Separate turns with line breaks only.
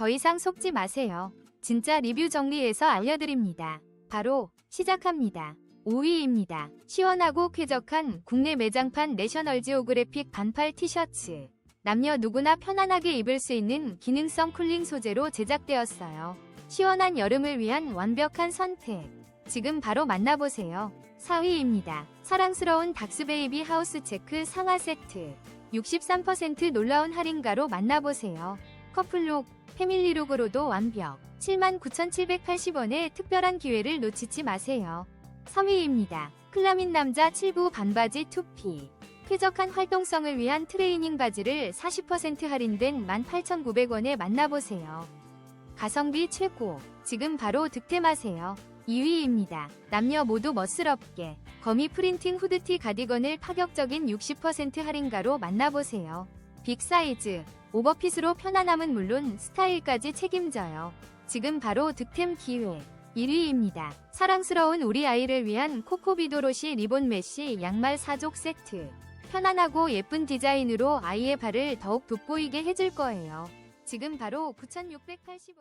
더 이상 속지 마세요. 진짜 리뷰 정리해서 알려드립니다. 바로 시작합니다. 5위입니다. 시원하고 쾌적한 국내 매장판 내셔널 지오그래픽 반팔 티셔츠. 남녀 누구나 편안하게 입을 수 있는 기능성 쿨링 소재로 제작되었어요. 시원한 여름을 위한 완벽한 선택. 지금 바로 만나보세요. 4위입니다. 사랑스러운 닥스베이비 하우스 체크 상하 세트. 63% 놀라운 할인가로 만나보세요. 커플룩, 패밀리룩으로도 완벽. 79,780원의 특별한 기회를 놓치지 마세요. 3위입니다. 클라민 남자 7부 반바지 2P. 쾌적한 활동성을 위한 트레이닝 바지를 40% 할인된 18,900원에 만나보세요. 가성비 최고. 지금 바로 득템하세요. 2위입니다. 남녀 모두 멋스럽게 거미 프린팅 후드티 가디건을 파격적인 60% 할인가로 만나보세요. 빅 사이즈, 오버핏으로 편안함은 물론 스타일까지 책임져요. 지금 바로 득템 기회. 1위입니다. 사랑스러운 우리 아이를 위한 코코비도로시 리본 메쉬 양말 4족 세트. 편안하고 예쁜 디자인으로 아이의 발을 더욱 돋보이게 해줄 거예요. 지금 바로 9,680원.